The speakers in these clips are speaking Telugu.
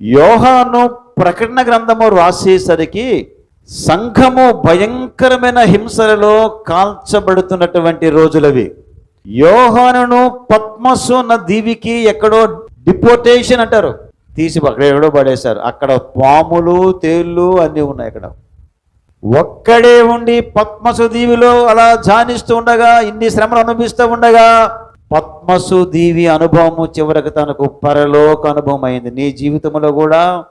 యోహాను ప్రకటన గ్రంథము రాసేసరికి సంఘము భయంకరమైన హింసలలో కాల్చబడుతున్నటువంటి రోజులవి. యోహానును పద్మసు దీవికి ఎక్కడో డిపోటేషన్ అంటారు. తీసి అక్కడ ఎక్కడో పడేశారు. అక్కడ పాములు తేళ్ళు అన్నీ ఉన్నాయి అక్కడ. ఒక్కడే ఉండి పద్మసు దీవిలో అలా ధ్యానిస్తూ ఉండగా ఇన్ని శ్రమలు అనుభవిస్తూ ఉండగా పద్మసు దీవి అనుభవము చివరికి తనకు పరలోక అనుభవం అయింది నీ జీవితంలో కూడా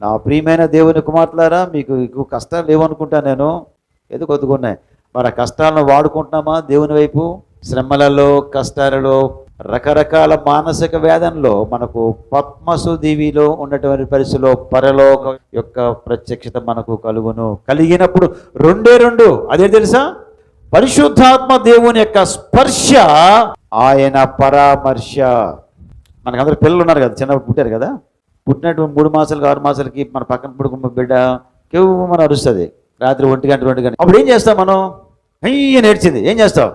నా ప్రియమైన దేవుని కుమార్తెలారా మీకు ఎక్కువ కష్టాలు లేవనుకుంటా నేను. ఏదో కొద్దిగా మరి ఆ కష్టాలను వాడుకుంటున్నామా దేవుని వైపు? శ్రమలలో కష్టాలలో రకరకాల మానసిక వేదనలో మనకు పద్మసు దీవిలో ఉన్నటువంటి పరిస్థితిలో పరలోక యొక్క ప్రత్యక్షత మనకు కలుగును. కలిగినప్పుడు రెండే రెండు. అదే తెలుసా? పరిశుద్ధాత్మ దేవుని యొక్క స్పర్శ ఆయన పరామర్శ. మనకందరూ పిల్లలు ఉన్నారు కదా చిన్నప్పుడు పుట్టారు కదా? పుట్టినట్టు మూడు మాసాలకి ఆరు మాసాలకి మన పక్కన పుడుకున్న బిడ్డ కేవు మన అరుస్తుంది. రాత్రి ఒంటి గంట రెండు గంట. అప్పుడు ఏం చేస్తాం మనం? అయ్యి నేర్చింది. ఏం చేస్తావు?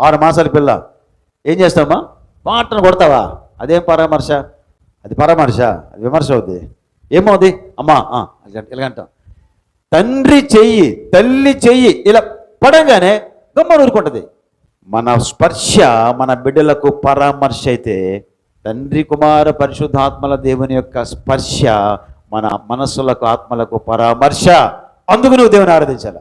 ఆరు మాసాల పిల్ల. ఏం చేస్తావమ్మా? పాటను కొడతావా? అదేం పరామర్శ? అది పరామర్శ. అది విమర్శ అవుద్ది. ఏమవుద్ది? అమ్మా ఇలాగంటాం తండ్రి చెయ్యి తల్లి చెయ్యి ఇలా పడంగానే గమ్మను ఊరుకుంటుంది. మన స్పర్శ మన బిడ్డలకు పరామర్శ అయితే తండ్రి కుమార పరిశుద్ధాత్మల దేవుని యొక్క స్పర్శ మన మనస్సులకు ఆత్మలకు పరామర్శ. అందుకు నువ్వు దేవుని ఆరాధించాలి?